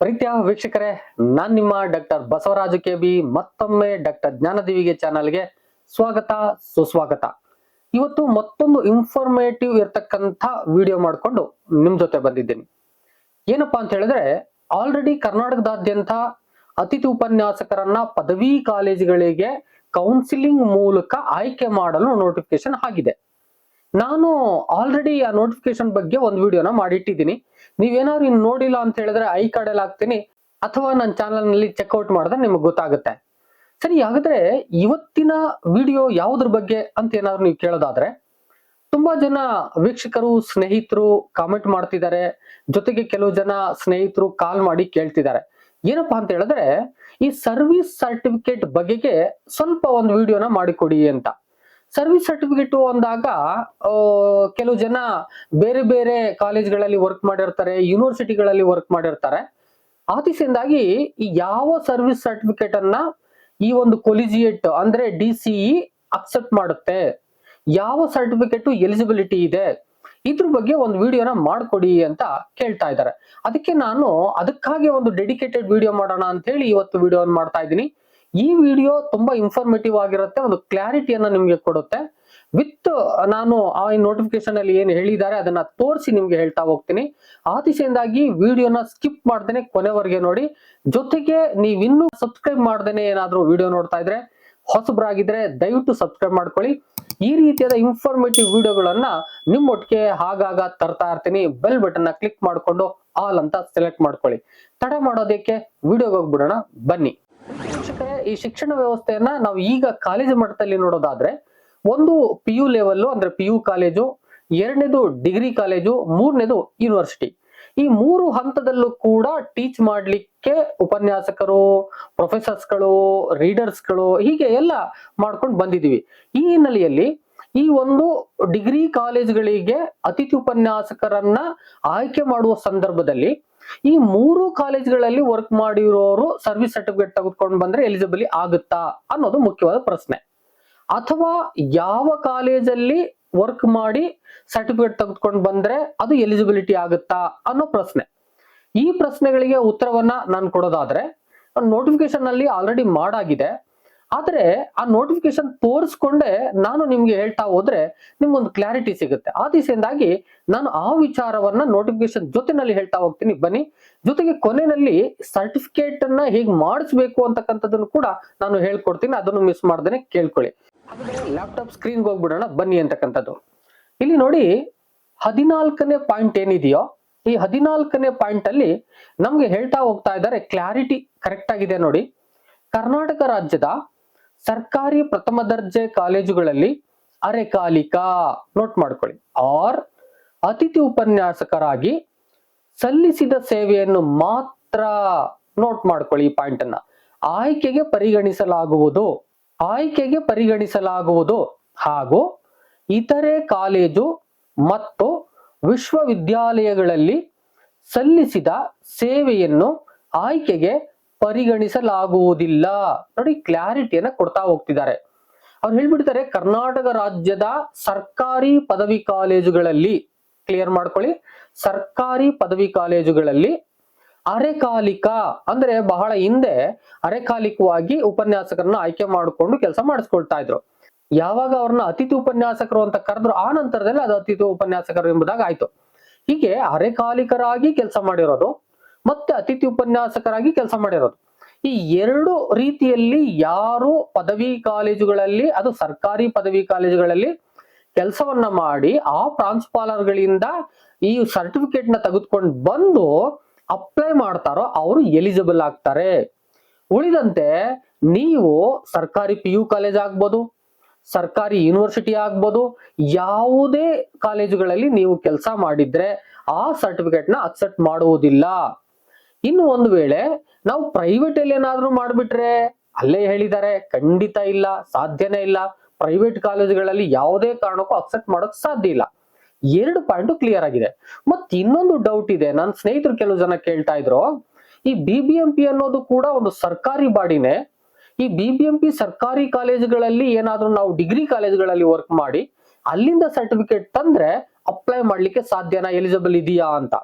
ಪ್ರೀತಿಯ ವೀಕ್ಷಕರೇ, ನಾನ್ ನಿಮ್ಮ ಡಾಕ್ಟರ್ ಬಸವರಾಜು ಕೆ ಬಿ ಮತ್ತೊಮ್ಮೆ ಡಾಕ್ಟರ್ ಜ್ಞಾನದೇವಿಗೆ ಚಾನಲ್ಗೆ ಸ್ವಾಗತ, ಸುಸ್ವಾಗತ. ಇವತ್ತು ಮತ್ತೊಂದು ಇನ್ಫಾರ್ಮೇಟಿವ್ ಇರ್ತಕ್ಕಂಥ ವಿಡಿಯೋ ಮಾಡಿಕೊಂಡು ನಿಮ್ ಜೊತೆ ಬಂದಿದ್ದೀನಿ. ಏನಪ್ಪಾ ಅಂತ ಹೇಳಿದ್ರೆ ಆಲ್ರೆಡಿ ಕರ್ನಾಟಕದಾದ್ಯಂತ ಅತಿಥಿ ಉಪನ್ಯಾಸಕರನ್ನ ಪದವಿ ಕಾಲೇಜುಗಳಿಗೆ ಕೌನ್ಸಿಲಿಂಗ್ ಮೂಲಕ ಆಯ್ಕೆ ಮಾಡಲು ನೋಟಿಫಿಕೇಶನ್ ಆಗಿದೆ. ನಾನು ಆಲ್ರೆಡಿ ಆ ನೋಟಿಫಿಕೇಶನ್ ಬಗ್ಗೆ ಒಂದು ವಿಡಿಯೋನ ಮಾಡಿಟ್ಟಿದ್ದೀನಿ. ನೀವೇನಾದ್ರು ಇನ್ನು ನೋಡಿಲ್ಲ ಅಂತ ಹೇಳಿದ್ರೆ ಐ ಕಾರ್ಡಲ್ಲಿ ಹಾಕ್ತೀನಿ. ಅಥವಾ ನನ್ನ ಚಾನಲ್ನಲ್ಲಿ ಚೆಕ್ಔಟ್ ಮಾಡಿದ್ರೆ ನಿಮಗೆ ಗೊತ್ತಾಗುತ್ತೆ. ಸರಿ, ಹಾಗಾದ್ರೆ ಇವತ್ತಿನ ವಿಡಿಯೋ ಯಾವುದ್ರ ಬಗ್ಗೆ ಅಂತ ಏನಾದ್ರು ನೀವು ಕೇಳೋದಾದ್ರೆ, ತುಂಬಾ ಜನ ವೀಕ್ಷಕರು, ಸ್ನೇಹಿತರು ಕಾಮೆಂಟ್ ಮಾಡ್ತಿದ್ದಾರೆ. ಜೊತೆಗೆ ಕೆಲವು ಜನ ಸ್ನೇಹಿತರು ಕಾಲ್ ಮಾಡಿ ಕೇಳ್ತಿದ್ದಾರೆ. ಏನಪ್ಪಾ ಅಂತ ಹೇಳಿದ್ರೆ, ಈ ಸರ್ವಿಸ್ ಸರ್ಟಿಫಿಕೇಟ್ ಬಗೆಗೆ ಸ್ವಲ್ಪ ಒಂದು ವಿಡಿಯೋನ ಮಾಡಿಕೊಡಿ ಅಂತ. ಸರ್ವಿಸ್ ಸರ್ಟಿಫಿಕೇಟ್ ಅಂದಾಗ ಕೆಲವು ಜನ ಬೇರೆ ಬೇರೆ ಕಾಲೇಜ್ಗಳಲ್ಲಿ ವರ್ಕ್ ಮಾಡಿರ್ತಾರೆ, ಯೂನಿವರ್ಸಿಟಿಗಳಲ್ಲಿ ವರ್ಕ್ ಮಾಡಿರ್ತಾರೆ. ಆತಿಸಿಂದಾಗಿ ಈ ಯಾವ ಸರ್ವಿಸ್ ಸರ್ಟಿಫಿಕೇಟ್ ಅನ್ನ ಈ ಒಂದು ಕೊಲಿಜಿಯೇಟ್ ಅಂದ್ರೆ ಡಿ ಸಿಇ ಅಕ್ಸೆಪ್ಟ್ ಮಾಡುತ್ತೆ, ಯಾವ ಸರ್ಟಿಫಿಕೇಟ್ ಎಲಿಜಿಬಿಲಿಟಿ ಇದೆ, ಇದ್ರ ಬಗ್ಗೆ ಒಂದು ವಿಡಿಯೋನ ಮಾಡ್ಕೊಡಿ ಅಂತ ಕೇಳ್ತಾ ಇದ್ದಾರೆ. ಅದಕ್ಕೆ ನಾನು ಅದಕ್ಕಾಗಿ ಒಂದು ಡೆಡಿಕೇಟೆಡ್ ವಿಡಿಯೋ ಮಾಡೋಣ ಅಂತ ಹೇಳಿ ಇವತ್ತು ವಿಡಿಯೋ ಮಾಡ್ತಾ ಇದ್ದೀನಿ. ಈ ವಿಡಿಯೋ ತುಂಬಾ ಇನ್ಫಾರ್ಮೇಟಿವ್ ಆಗಿರುತ್ತೆ, ಒಂದು ಕ್ಲಾರಿಟಿಯನ್ನ ನಿಮ್ಗೆ ಕೊಡುತ್ತೆ. ವಿತ್ ನಾನು ಆ ನೋಟಿಫಿಕೇಶನ್ ಅಲ್ಲಿ ಏನು ಹೇಳಿದ್ದಾರೆ, ಅದನ್ನ ತೋರಿಸಿ ನಿಮ್ಗೆ ಹೇಳ್ತಾ ಹೋಗ್ತೀನಿ. ಆ ವಿಡಿಯೋನ ಸ್ಕಿಪ್ ಮಾಡ್ದೇನೆ ಕೊನೆವರೆಗೆ ನೋಡಿ. ಜೊತೆಗೆ ನೀವಿನ್ನೂ ಸಬ್ಸ್ಕ್ರೈಬ್ ಮಾಡ್ದೇನೆ ಏನಾದ್ರೂ ವಿಡಿಯೋ ನೋಡ್ತಾ ಇದ್ರೆ, ಹೊಸಬ್ರಾಗಿದ್ರೆ ದಯವಿಟ್ಟು ಸಬ್ಸ್ಕ್ರೈಬ್ ಮಾಡ್ಕೊಳ್ಳಿ. ಈ ರೀತಿಯಾದ ಇನ್ಫಾರ್ಮೇಟಿವ್ ವಿಡಿಯೋಗಳನ್ನ ನಿಮ್ಮೊಟ್ಟಿಗೆ ಹಾಗಾಗ ತರ್ತಾ ಇರ್ತೀನಿ. ಬೆಲ್ ಬಟನ್ನ ಕ್ಲಿಕ್ ಮಾಡ್ಕೊಂಡು ಆಲ್ ಅಂತ ಸೆಲೆಕ್ಟ್ ಮಾಡ್ಕೊಳ್ಳಿ. ತಡ ಮಾಡೋದಕ್ಕೆ ವಿಡಿಯೋಗೆ ಹೋಗ್ಬಿಡೋಣ. ಬನ್ನಿ. ಈ ಶಿಕ್ಷಣ ವ್ಯವಸ್ಥೆಯನ್ನ ನಾವು ಈಗ ಕಾಲೇಜು ಮಟ್ಟದಲ್ಲಿ ನೋಡೋದಾದ್ರೆ, ಒಂದು ಪಿ ಯು ಲೆವೆಲ್ ಅಂದ್ರೆ ಪಿ ಯು ಕಾಲೇಜು ಎರಡನೇದು ಡಿಗ್ರಿ ಕಾಲೇಜು ಮೂರನೇದು ಯೂನಿವರ್ಸಿಟಿ ಈ ಮೂರು ಹಂತದಲ್ಲೂ ಕೂಡ ಟೀಚ್ ಮಾಡ್ಲಿಕ್ಕೆ ಉಪನ್ಯಾಸಕರು ಪ್ರೊಫೆಸರ್ಸ್ಗಳು ರೀಡರ್ಸ್ಗಳು ಹೀಗೆ ಎಲ್ಲ ಮಾಡ್ಕೊಂಡು ಬಂದಿದೀವಿ ಈ ಹಿನ್ನೆಲೆಯಲ್ಲಿ ಈ ಒಂದು ಡಿಗ್ರಿ ಕಾಲೇಜ್ಗಳಿಗೆ ಅತಿಥಿ ಉಪನ್ಯಾಸಕರನ್ನ ಆಯ್ಕೆ ಮಾಡುವ ಸಂದರ್ಭದಲ್ಲಿ ಈ ಮೂರು ಕಾಲೇಜ್ಗಳಲ್ಲಿ ವರ್ಕ್ ಮಾಡಿರೋರು ಸರ್ವಿಸ್ ಸರ್ಟಿಫಿಕೇಟ್ ತೆಗೆದುಕೊಂಡು ಬಂದ್ರೆ ಎಲಿಜಿಬಲಿ ಆಗುತ್ತಾ ಅನ್ನೋದು ಮುಖ್ಯವಾದ ಪ್ರಶ್ನೆ. ಅಥವಾ ಯಾವ ಕಾಲೇಜಲ್ಲಿ ವರ್ಕ್ ಮಾಡಿ ಸರ್ಟಿಫಿಕೇಟ್ ತೆಗೆದುಕೊಂಡು ಬಂದ್ರೆ ಅದು ಎಲಿಜಿಬಿಲಿಟಿ ಆಗುತ್ತಾ ಅನ್ನೋ ಪ್ರಶ್ನೆ. ಈ ಪ್ರಶ್ನೆಗಳಿಗೆ ಉತ್ತರವನ್ನ ನಾನು ಕೊಡೋದಾದ್ರೆ ನೋಟಿಫಿಕೇಶನ್ ಅಲ್ಲಿ ಆಲ್ರೆಡಿ ಮಾಡಾಗಿದೆ. ಆದ್ರೆ ಆ ನೋಟಿಫಿಕೇಶನ್ ತೋರಿಸ್ಕೊಂಡೆ ನಾನು ನಿಮ್ಗೆ ಹೇಳ್ತಾ ಹೋದ್ರೆ ನಿಮ್ಗೊಂದು ಕ್ಲಾರಿಟಿ ಸಿಗುತ್ತೆ. ಆ ದಿಸೆಯಿಂದಾಗಿ ನಾನು ಆ ವಿಚಾರವನ್ನ ನೋಟಿಫಿಕೇಶನ್ ಜೊತೆನಲ್ಲಿ ಹೇಳ್ತಾ ಹೋಗ್ತೀನಿ. ಬನ್ನಿ, ಜೊತೆಗೆ ಕೊನೆಯಲ್ಲಿ ಸರ್ಟಿಫಿಕೇಟ್ ಅನ್ನ ಹೇಗೆ ಮಾಡಿಸ್ಬೇಕು ಅಂತಕ್ಕಂಥದ್ದನ್ನು ಕೂಡ ನಾನು ಹೇಳ್ಕೊಡ್ತೀನಿ. ಅದನ್ನು ಮಿಸ್ ಮಾಡ್ದೇನೆ ಕೇಳ್ಕೊಳ್ಳಿ. ಲ್ಯಾಪ್ಟಾಪ್ ಸ್ಕ್ರೀನ್ಗೆ ಹೋಗ್ಬಿಡೋಣ. ಬನ್ನಿ ಅಂತಕ್ಕಂಥದ್ದು. ಇಲ್ಲಿ ನೋಡಿ, ಹದಿನಾಲ್ಕನೇ ಪಾಯಿಂಟ್ ಏನಿದೆಯೋ, ಈ ಹದಿನಾಲ್ಕನೇ ಪಾಯಿಂಟ್ ಅಲ್ಲಿ ನಮ್ಗೆ ಹೇಳ್ತಾ ಹೋಗ್ತಾ ಇದ್ದಾರೆ ಕ್ಲಾರಿಟಿ ಕರೆಕ್ಟ್ ಆಗಿದೆ ನೋಡಿ. ಕರ್ನಾಟಕ ರಾಜ್ಯದ ಸರ್ಕಾರಿ ಪ್ರಥಮ ದರ್ಜೆ ಕಾಲೇಜುಗಳಲ್ಲಿ ಅರೆಕಾಲಿಕ. ನೋಟ್ ಮಾಡ್ಕೊಳ್ಳಿ. ಆರ್ ಅತಿಥಿ ಉಪನ್ಯಾಸಕರಾಗಿ ಸಲ್ಲಿಸಿದ ಸೇವೆಯನ್ನು ಮಾತ್ರ ನೋಟ್ ಮಾಡ್ಕೊಳ್ಳಿ ಈ ಪಾಯಿಂಟ್ ಅನ್ನ. ಆಯ್ಕೆಗೆ ಪರಿಗಣಿಸಲಾಗುವುದು ಆಯ್ಕೆಗೆ ಪರಿಗಣಿಸಲಾಗುವುದು ಹಾಗೂ ಇತರೆ ಕಾಲೇಜು ಮತ್ತು ವಿಶ್ವವಿದ್ಯಾಲಯಗಳಲ್ಲಿ ಸಲ್ಲಿಸಿದ ಸೇವೆಯನ್ನು ಆಯ್ಕೆಗೆ ಪರಿಗಣಿಸಲಾಗುವುದಿಲ್ಲ. ನೋಡಿ ಕ್ಲಾರಿಟಿಯನ್ನ ಕೊಡ್ತಾ ಹೋಗ್ತಿದ್ದಾರೆ. ಅವ್ರು ಹೇಳ್ಬಿಡ್ತಾರೆ, ಕರ್ನಾಟಕ ರಾಜ್ಯದ ಸರ್ಕಾರಿ ಪದವಿ ಕಾಲೇಜುಗಳಲ್ಲಿ ಕ್ಲಿಯರ್ ಮಾಡ್ಕೊಳ್ಳಿ, ಸರ್ಕಾರಿ ಪದವಿ ಕಾಲೇಜುಗಳಲ್ಲಿ ಅರೆಕಾಲಿಕ, ಅಂದ್ರೆ ಬಹಳ ಹಿಂದೆ ಅರೆಕಾಲಿಕವಾಗಿ ಉಪನ್ಯಾಸಕರನ್ನ ಆಯ್ಕೆ ಮಾಡಿಕೊಂಡು ಕೆಲಸ ಮಾಡಿಸ್ಕೊಳ್ತಾ ಇದ್ರು. ಯಾವಾಗ ಅವ್ರನ್ನ ಅತಿಥಿ ಉಪನ್ಯಾಸಕರು ಅಂತ ಕರೆದ್ರು, ಆ ನಂತರದಲ್ಲಿ ಅದು ಅತಿಥಿ ಉಪನ್ಯಾಸಕರು ಎಂಬುದಾಗಿ ಆಯ್ತು. ಹೀಗೆ ಅರೆಕಾಲಿಕರಾಗಿ ಕೆಲಸ ಮಾಡಿರೋದು ಮತ್ತೆ ಅತಿಥಿ ಉಪನ್ಯಾಸಕರಾಗಿ ಕೆಲಸ ಮಾಡಿರೋದು. ಈ ಎರಡು ರೀತಿಯಲ್ಲಿ ಯಾರು ಪದವಿ ಕಾಲೇಜುಗಳಲ್ಲಿ, ಅದು ಸರ್ಕಾರಿ ಪದವಿ ಕಾಲೇಜುಗಳಲ್ಲಿ ಕೆಲಸವನ್ನ ಮಾಡಿ ಆ ಪ್ರಾಂಶುಪಾಲರ್ಗಳಿಂದ ಈ ಸರ್ಟಿಫಿಕೇಟ್ನ ತೆಗೆದುಕೊಂಡು ಬಂದು ಅಪ್ಲೈ ಮಾಡ್ತಾರೋ ಅವರು ಎಲಿಜಿಬಲ್ ಆಗ್ತಾರೆ. ಉಳಿದಂತೆ ನೀವು ಸರ್ಕಾರಿ ಪಿ ಯು ಕಾಲೇಜ್ ಆಗ್ಬೋದು, ಸರ್ಕಾರಿ ಯೂನಿವರ್ಸಿಟಿ ಆಗ್ಬೋದು, ಯಾವುದೇ ಕಾಲೇಜುಗಳಲ್ಲಿ ನೀವು ಕೆಲಸ ಮಾಡಿದ್ರೆ ಆ ಸರ್ಟಿಫಿಕೇಟ್ನ ಅಕ್ಸೆಪ್ಟ್ ಮಾಡುವುದಿಲ್ಲ. ಇನ್ನು ಒಂದು ವೇಳೆ ನಾವು ಪ್ರೈವೇಟ್ ಅಲ್ಲಿ ಏನಾದ್ರೂ ಮಾಡ್ಬಿಟ್ರೆ ಅಲ್ಲೇ ಹೇಳಿದ್ದಾರೆ, ಖಂಡಿತ ಇಲ್ಲ, ಸಾಧ್ಯನೇ ಇಲ್ಲ. ಪ್ರೈವೇಟ್ ಕಾಲೇಜುಗಳಲ್ಲಿ ಯಾವುದೇ ಕಾರಣಕ್ಕೂ ಅಕ್ಸೆಪ್ಟ್ ಮಾಡೋಕ್ ಸಾಧ್ಯ ಇಲ್ಲ. ಎರಡು ಪಾಯಿಂಟ್ ಕ್ಲಿಯರ್ ಆಗಿದೆ. ಮತ್ ಇನ್ನೊಂದು ಡೌಟ್ ಇದೆ. ನನ್ನ ಸ್ನೇಹಿತರು ಕೆಲವು ಜನ ಕೇಳ್ತಾ ಇದ್ರು, ಈ ಬಿ ಬಿ ಎಂ ಅನ್ನೋದು ಕೂಡ ಒಂದು ಸರ್ಕಾರಿ ಬಾಡಿನೇ. ಈ ಬಿ ಬಿ ಎಂ ಸರ್ಕಾರಿ ಕಾಲೇಜುಗಳಲ್ಲಿ ಏನಾದ್ರೂ ನಾವು ಡಿಗ್ರಿ ಕಾಲೇಜುಗಳಲ್ಲಿ ವರ್ಕ್ ಮಾಡಿ, ಅಲ್ಲಿಂದ ಸರ್ಟಿಫಿಕೇಟ್ ತಂದ್ರೆ ಅಪ್ಲೈ ಮಾಡ್ಲಿಕ್ಕೆ ಸಾಧ್ಯನಾ ಎಲಿಜಿಬಲ್ ಇದೆಯಾ ಅಂತ.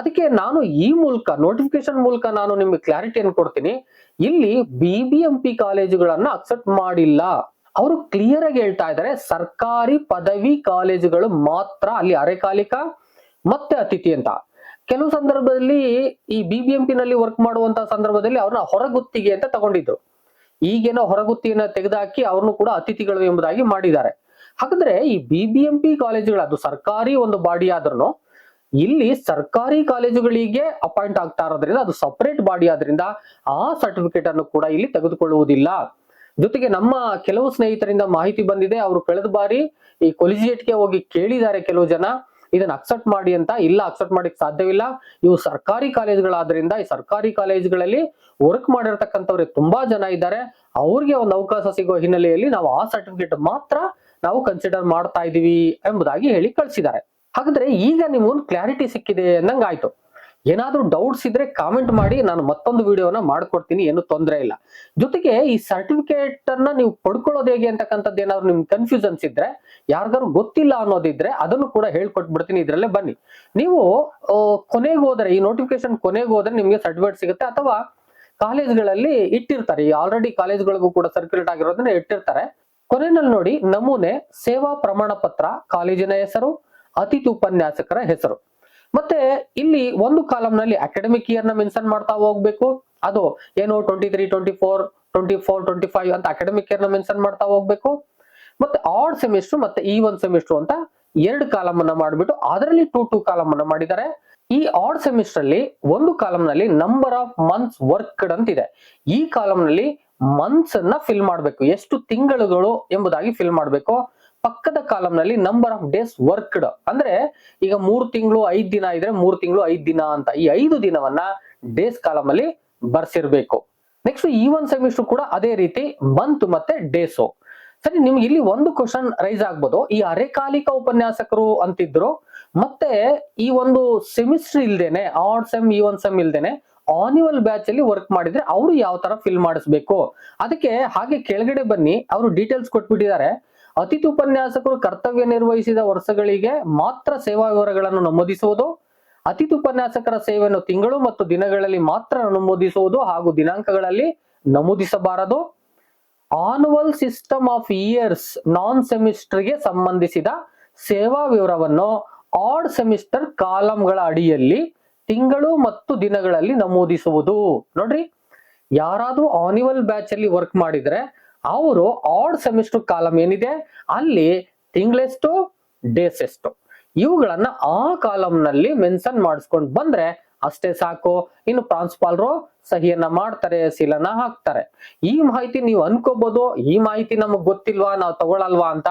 ಅದಕ್ಕೆ ನಾನು ಈ ಮೂಲಕ ನೋಟಿಫಿಕೇಶನ್ ಮೂಲಕ ನಾನು ನಿಮ್ಗೆ ಕ್ಲಾರಿಟಿಯನ್ನು ಕೊಡ್ತೀನಿ. ಇಲ್ಲಿ ಬಿ ಬಿ ಎಂ ಪಿ ಕಾಲೇಜುಗಳನ್ನ ಅಕ್ಸೆಪ್ಟ್ ಮಾಡಿಲ್ಲ. ಅವರು ಕ್ಲಿಯರ್ ಆಗಿ ಹೇಳ್ತಾ ಇದ್ದಾರೆ, ಸರ್ಕಾರಿ ಪದವಿ ಕಾಲೇಜುಗಳು ಮಾತ್ರ ಅಲ್ಲಿ ಅರೆಕಾಲಿಕ ಮತ್ತೆ ಅತಿಥಿ ಅಂತ. ಕೆಲವು ಸಂದರ್ಭದಲ್ಲಿ ಈ ಬಿ ಬಿ ಎಂ ಪಿ ನಲ್ಲಿ ವರ್ಕ್ ಮಾಡುವಂತ ಸಂದರ್ಭದಲ್ಲಿ ಅವ್ರನ್ನ ಹೊರಗುತ್ತಿಗೆ ಅಂತ ತಗೊಂಡಿದ್ರು ಈಗೇನೋ ಹೊರಗುತ್ತಿಗೆನ ತೆಗೆದುಹಾಕಿ ಅವ್ರನ್ನು ಕೂಡ ಅತಿಥಿಗಳು ಎಂಬುದಾಗಿ ಮಾಡಿದ್ದಾರೆ. ಹಾಗಾದ್ರೆ ಈ ಬಿ ಬಿ ಎಂ ಪಿ ಕಾಲೇಜುಗಳು, ಅದು ಸರ್ಕಾರಿ ಒಂದು ಬಾಡಿ ಆದ್ರೂ ಇಲ್ಲಿ ಸರ್ಕಾರಿ ಕಾಲೇಜುಗಳಿಗೆ ಅಪಾಯಿಂಟ್ ಆಗ್ತಾ ಇರೋದ್ರಿಂದ ಅದು ಸಪರೇಟ್ ಬಾಡಿ ಆದ್ರಿಂದ ಆ ಸರ್ಟಿಫಿಕೇಟ್ ಅನ್ನು ಕೂಡ ಇಲ್ಲಿ ತೆಗೆದುಕೊಳ್ಳುವುದಿಲ್ಲ. ಜೊತೆಗೆ ನಮ್ಮ ಕೆಲವು ಸ್ನೇಹಿತರಿಂದ ಮಾಹಿತಿ ಬಂದಿದೆ, ಅವರು ಕಳೆದ ಬಾರಿ ಈ ಕೊಲಿಜಿಯೇಟ್ಗೆ ಹೋಗಿ ಕೇಳಿದ್ದಾರೆ ಕೆಲವು ಜನ. ಇದನ್ನ ಅಕ್ಸೆಪ್ಟ್ ಮಾಡಿ ಅಂತ ಇಲ್ಲ, ಅಕ್ಸೆಪ್ಟ್ ಮಾಡಿಕ್ ಸಾಧ್ಯವಿಲ್ಲ. ಇವು ಸರ್ಕಾರಿ ಕಾಲೇಜುಗಳಾದ್ರಿಂದ ಈ ಸರ್ಕಾರಿ ಕಾಲೇಜುಗಳಲ್ಲಿ ವರ್ಕ್ ಮಾಡಿರ್ತಕ್ಕಂಥವ್ರಿಗೆ ತುಂಬಾ ಜನ ಇದ್ದಾರೆ. ಅವ್ರಿಗೆ ಒಂದು ಅವಕಾಶ ಸಿಗೋ ಹಿನ್ನೆಲೆಯಲ್ಲಿ ನಾವು ಆ ಸರ್ಟಿಫಿಕೇಟ್ ಮಾತ್ರ ನಾವು ಕನ್ಸಿಡರ್ ಮಾಡ್ತಾ ಇದೀವಿ ಎಂಬುದಾಗಿ ಹೇಳಿ ಕಳಿಸಿದ್ದಾರೆ. ಹಾಗಾದ್ರೆ ಈಗ ನಿಮ್ಗೊಂದು ಕ್ಲಾರಿಟಿ ಸಿಕ್ಕಿದೆ ಅನ್ನಂಗೆ ಆಯ್ತು. ಏನಾದ್ರೂ ಡೌಟ್ಸ್ ಇದ್ರೆ ಕಾಮೆಂಟ್ ಮಾಡಿ, ನಾನು ಮತ್ತೊಂದು ವಿಡಿಯೋನ ಮಾಡ್ಕೊಡ್ತೀನಿ ಏನು ತೊಂದರೆ ಇಲ್ಲ. ಜೊತೆಗೆ ಈ ಸರ್ಟಿಫಿಕೇಟ್ ಅನ್ನ ನೀವು ಪಡ್ಕೊಳ್ಳೋದು ಹೇಗೆ ಅಂತಕ್ಕಂಥದ್ದು ಏನಾದ್ರು ನಿಮ್ಗೆ ಕನ್ಫ್ಯೂಷನ್ಸ್ ಇದ್ರೆ, ಯಾರಿಗಾದ್ರು ಗೊತ್ತಿಲ್ಲ ಅನ್ನೋದಿದ್ರೆ ಅದನ್ನು ಕೂಡ ಹೇಳ್ಕೊಟ್ಬಿಡ್ತೀನಿ ಇದ್ರಲ್ಲೇ ಬನ್ನಿ. ನೀವು ಕೊನೆಗೆ ಹೋದ್ರೆ, ಈ ನೋಟಿಫಿಕೇಶನ್ ಕೊನೆಗೆ ಹೋದ್ರೆ ನಿಮ್ಗೆ ಸರ್ಟಿಫಿಕೇಟ್ ಸಿಗುತ್ತೆ ಅಥವಾ ಕಾಲೇಜ್ಗಳಲ್ಲಿ ಇಟ್ಟಿರ್ತಾರೆ, ಈ ಆಲ್ರೆಡಿ ಕಾಲೇಜ್ಗಳಿಗೂ ಕೂಡ ಸರ್ಕ್ಯುಲೇಟ್ ಆಗಿರೋದನ್ನ ಇಟ್ಟಿರ್ತಾರೆ. ಕೊನೆಯಲ್ಲಿ ನೋಡಿ, ನಮೂನೆ ಸೇವಾ ಪ್ರಮಾಣ ಪತ್ರ ಕಾಲೇಜಿನ ಹೆಸರು ಅತಿಥಿ ಉಪನ್ಯಾಸಕರ ಹೆಸರು. ಮತ್ತೆ ಇಲ್ಲಿ ಒಂದು ಕಾಲಂನಲ್ಲಿ ಅಕಾಡೆಮಿಕ್ ಇಯರ್ನ ಮೆನ್ಷನ್ ಮಾಡ್ತಾ ಹೋಗ್ಬೇಕು. ಅದು ಏನು twenty three twenty four twenty four twenty five ಅಂತ ಅಕಾಡೆಮಿಕ್ ಇಯರ್ನ ಮೆನ್ಷನ್ ಮಾಡ್ತಾ ಹೋಗ್ಬೇಕು. ಮತ್ತೆ ಆಡ್ ಸೆಮಿಸ್ಟರ್ ಮತ್ತೆ ಈ ಒಂದು ಸೆಮಿಸ್ಟರ್ ಅಂತ ಎರಡು ಕಾಲಮ್ ಅನ್ನ ಮಾಡಿಬಿಟ್ಟು ಅದರಲ್ಲಿ ಟೂ ಟೂ ಕಾಲಮ್ ಅನ್ನ ಮಾಡಿದ್ದಾರೆ. ಈ ಆಡ್ ಸೆಮಿಸ್ಟರ್ ಅಲ್ಲಿ ಒಂದು ಕಾಲಮ್ನಲ್ಲಿ ನಂಬರ್ ಆಫ್ ಮಂತ್ಸ್ ವರ್ಕ್ಡ್ ಅಂತ ಇದೆ ಈ ಕಾಲಮ್ನಲ್ಲಿ ಮಂತ್ಸ್ ಅನ್ನ ಫಿಲ್ ಮಾಡಬೇಕು. ಎಷ್ಟು ತಿಂಗಳುಗಳು ಎಂಬುದಾಗಿ ಫಿಲ್ ಮಾಡಬೇಕು. ಪಕ್ಕದ ಕಾಲಂನಲ್ಲಿ ನಂಬರ್ ಆಫ್ ಡೇಸ್ ವರ್ಕ್ಡ್ ಅಂದ್ರೆ ಈಗ ಮೂರು ತಿಂಗಳು, ಐದ್ ದಿನ ಇದ್ರೆ ಮೂರು ತಿಂಗಳು, ಐದ್ ದಿನ ಅಂತ ಈ ಐದು ದಿನವನ್ನ ಡೇಸ್ ಕಾಲಮ್ ಅಲ್ಲಿ ಬರ್ಸಿರ್ಬೇಕು. ನೆಕ್ಸ್ಟ್ ಈ ಒನ್ ಸೆಮಿಸ್ಟರ್ ಕೂಡ ಅದೇ ರೀತಿ ಮಂತ್ ಮತ್ತೆ ಡೇಸು ಸರಿ, ನಿಮ್ಗೆ ಇಲ್ಲಿ ಒಂದು ಕ್ವಶನ್ ರೈಸ್ ಆಗ್ಬೋದು. ಈ ಅರೆಕಾಲಿಕ ಉಪನ್ಯಾಸಕರು ಅಂತಿದ್ರು, ಮತ್ತೆ ಈ ಒಂದು ಸೆಮಿಸ್ಟರ್ ಇಲ್ದೇನೆ ಆಡ್ ಸೆಮ್ ಈ ಒಂದ್ ಸೆಮ್ ಇಲ್ದೇನೆ ಆನ್ಯುವಲ್ ಬ್ಯಾಚ್ ಅಲ್ಲಿ ವರ್ಕ್ ಮಾಡಿದ್ರೆ ಅವರು ಯಾವ ತರ ಫಿಲ್ ಮಾಡಿಸ್ಬೇಕು? ಅದಕ್ಕೆ ಹಾಗೆ ಕೆಳಗಡೆ ಬನ್ನಿ, ಅವರು ಡೀಟೇಲ್ಸ್ ಕೊಟ್ಬಿಟ್ಟಿದ್ದಾರೆ. ಅತಿಥಿ ಉಪನ್ಯಾಸಕರು ಕರ್ತವ್ಯ ನಿರ್ವಹಿಸಿದ ವರ್ಷಗಳಿಗೆ ಮಾತ್ರ ಸೇವಾ ವಿವರಗಳನ್ನು ನಮೂದಿಸುವುದು ಅತಿಥಿ ಉಪನ್ಯಾಸಕರ ಸೇವೆಯನ್ನು ತಿಂಗಳು ಮತ್ತು ದಿನಗಳಲ್ಲಿ ಮಾತ್ರ ನಮೂದಿಸುವುದು ಹಾಗೂ ದಿನಾಂಕಗಳಲ್ಲಿ ನಮೂದಿಸಬಾರದು. Annual system of years non ಸೆಮಿಸ್ಟರ್ಗೆ ಸಂಬಂಧಿಸಿದ ಸೇವಾ ವಿವರವನ್ನು ಆಡ್ ಸೆಮಿಸ್ಟರ್ ಕಾಲಂಗಳ ಅಡಿಯಲ್ಲಿ ತಿಂಗಳು ಮತ್ತು ದಿನಗಳಲ್ಲಿ ನಮೂದಿಸುವುದು. ನೋಡ್ರಿ, ಯಾರಾದ್ರೂ ಆನ್ಯುವಲ್ ಬ್ಯಾಚ್ ಅಲ್ಲಿ ವರ್ಕ್ ಮಾಡಿದ್ರೆ ಅವರು ಆಡ್ ಸೆಮಿಸ್ಟರ್ ಕಾಲಮ್ ಏನಿದೆ? ಅಲ್ಲಿ ತಿಂಗಳೆಷ್ಟು ಡೇಸ್ ಎಷ್ಟು ಇವುಗಳನ್ನ ಆ ಕಾಲಮ್ನಲ್ಲಿ ಮೆನ್ಷನ್ ಮಾಡಿಸ್ಕೊಂಡು ಬಂದ್ರೆ ಅಷ್ಟೇ ಸಾಕು. ಇನ್ನು ಪ್ರಾಂಶುಪಾಲರು ಸಹಿಯನ್ನ ಮಾಡ್ತಾರೆ, ಸೀಲನ್ನ ಹಾಕ್ತಾರೆ. ಈ ಮಾಹಿತಿ ನೀವು ಅನ್ಕೋಬಹುದು ಈ ಮಾಹಿತಿ ನಮಗ್ ಗೊತ್ತಿಲ್ವಾ? ನಾವು ತಗೊಳಲ್ವಾ ಅಂತ.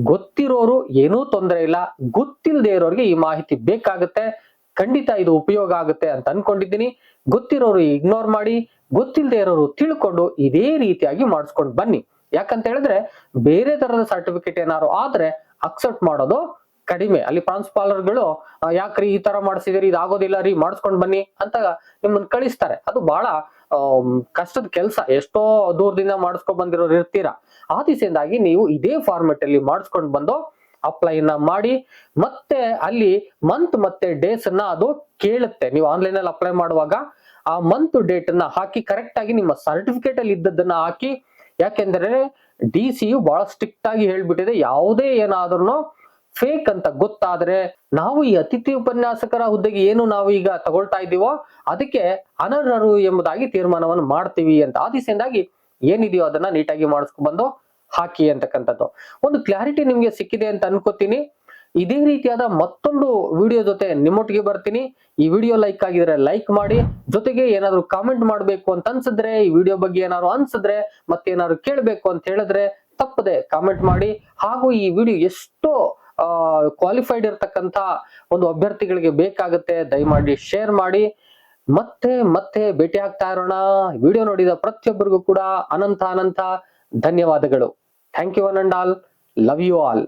ಗೊತ್ತಿರೋರು ಏನೂ ತೊಂದರೆ ಇಲ್ಲ. ಗೊತ್ತಿಲ್ಲದೆ ಇರೋರಿಗೆ ಈ ಮಾಹಿತಿ ಬೇಕಾಗುತ್ತೆ. ಖಂಡಿತ ಇದು ಉಪಯೋಗ ಆಗುತ್ತೆ ಅಂತ ಅನ್ಕೊಂಡಿದ್ದೀನಿ. ಗೊತ್ತಿರೋರು ಇಗ್ನೋರ್ ಮಾಡಿ. ಗೊತ್ತಿಲ್ಲದೆ ಇರೋರು ತಿಳ್ಕೊಂಡು ಇದೇ ರೀತಿಯಾಗಿ ಮಾಡಿಸ್ಕೊಂಡು ಬನ್ನಿ. ಯಾಕಂತ ಹೇಳಿದ್ರೆ ಬೇರೆ ತರದ ಸರ್ಟಿಫಿಕೇಟ್ ಏನಾದ್ರು ಆದ್ರೆ ಅಕ್ಸೆಪ್ಟ್ ಮಾಡೋದು ಕಡಿಮೆ. ಅಲ್ಲಿ ಪ್ರಾಂಶುಪಾಲರ್ಗಳು ಆ, ಯಾಕ್ರಿ ಈ ತರ ಮಾಡಿಸಿದಿರಿ ಇದು ಆಗೋದಿಲ್ಲ ರೀ ಮಾಡಿಸ್ಕೊಂಡ್ ಬನ್ನಿ ಅಂತ ನಿಮ್ಮನ್ನ ಕಳಿಸ್ತಾರೆ. ಅದು ಬಹಳ ಕಷ್ಟದ ಕೆಲಸ. ಎಷ್ಟೋ ದೂರದಿಂದ ಮಾಡಿಸ್ಕೊಂಡ್ ಬಂದಿರೋರು ಇರ್ತೀರಾ? ಆ ದಿಸೆಯಿಂದಾಗಿ ನೀವು ಇದೇ ಫಾರ್ಮೆಟ್ ಅಲ್ಲಿ ಮಾಡಿಸ್ಕೊಂಡು ಬಂದು ಅಪ್ಲೈನ ಮಾಡಿ ಮತ್ತೆ ಅಲ್ಲಿ ಮಂತ್ ಮತ್ತೆ ಡೇಸ್ ಅನ್ನ ಅದು ಕೇಳುತ್ತೆ. ನೀವು ಆನ್ಲೈನ್ ಅಲ್ಲಿ ಅಪ್ಲೈ ಮಾಡುವಾಗ ಆ ಮಂತ್ ಡೇಟ್ ಅನ್ನ ಹಾಕಿ ಕರೆಕ್ಟ್ ಆಗಿ ನಿಮ್ಮ ಸರ್ಟಿಫಿಕೇಟ್ ಅಲ್ಲಿ ಇದ್ದದನ್ನ ಹಾಕಿ, ಯಾಕೆಂದ್ರೆ ಡಿ ಸಿ ಯು ಬಹಳ ಸ್ಟ್ರಿಕ್ಟ್ ಆಗಿ ಹೇಳ್ಬಿಟ್ಟಿದೆ. ಯಾವುದೇ ಏನಾದ್ರೂ ಫೇಕ್ ಅಂತ ಗೊತ್ತಾದ್ರೆ ನಾವು ಈ ಅತಿಥಿ ಉಪನ್ಯಾಸಕರ ಹುದ್ದೆಗೆ ಏನು ನಾವು ಈಗ ತಗೊಳ್ತಾ ಇದ್ದೀವೋ ಅದಕ್ಕೆ ಅನರ್ಹರು ಎಂಬುದಾಗಿ ತೀರ್ಮಾನವನ್ನು ಮಾಡ್ತೀವಿ ಅಂತ ಆ ಏನಿದೆಯೋ ಅದನ್ನ ನೀಟಾಗಿ ಮಾಡಿಸ್ಕೊಂಡ್ ಬಂದು ಹಾಕಿ ಅಂತಕ್ಕಂಥದ್ದು. ಒಂದು ಕ್ಲಾರಿಟಿ ನಿಮ್ಗೆ ಸಿಕ್ಕಿದೆ ಅಂತ ಅನ್ಕೋತೀನಿ. ಇದೇ ರೀತಿಯಾದ ಮತ್ತೊಂದು ವಿಡಿಯೋ ಜೊತೆ ನಿಮ್ಮೊಟ್ಟಿಗೆ ಬರ್ತೀನಿ. ಈ ವಿಡಿಯೋ ಲೈಕ್ ಆಗಿದ್ರೆ ಲೈಕ್ ಮಾಡಿ, ಜೊತೆಗೆ ಏನಾದ್ರು ಕಾಮೆಂಟ್ ಮಾಡಬೇಕು ಅಂತ ಅನ್ಸಿದ್ರೆ, ಈ ವಿಡಿಯೋ ಬಗ್ಗೆ ಏನಾದ್ರು ಅನ್ಸಿದ್ರೆ, ಮತ್ತೇನಾದ್ರು ಕೇಳಬೇಕು ಅಂತ ಹೇಳಿದ್ರೆ ತಪ್ಪದೆ ಕಾಮೆಂಟ್ ಮಾಡಿ. ಹಾಗೂ ಈ ವಿಡಿಯೋ ಎಷ್ಟೋ ಕ್ವಾಲಿಫೈಡ್ ಇರತಕ್ಕಂತ ಒಂದು ಅಭ್ಯರ್ಥಿಗಳಿಗೆ ಬೇಕಾಗುತ್ತೆ, ದಯಮಾಡಿ ಶೇರ್ ಮಾಡಿ. ಮತ್ತೆ ಮತ್ತೆ ಭೇಟಿ ಆಗ್ತಾ ಇರೋಣ. ವಿಡಿಯೋ ನೋಡಿದ ಪ್ರತಿಯೊಬ್ಬರಿಗೂ ಕೂಡ ಅನಂತ ಅನಂತ ಧನ್ಯವಾದಗಳು. Thank you one and all love you all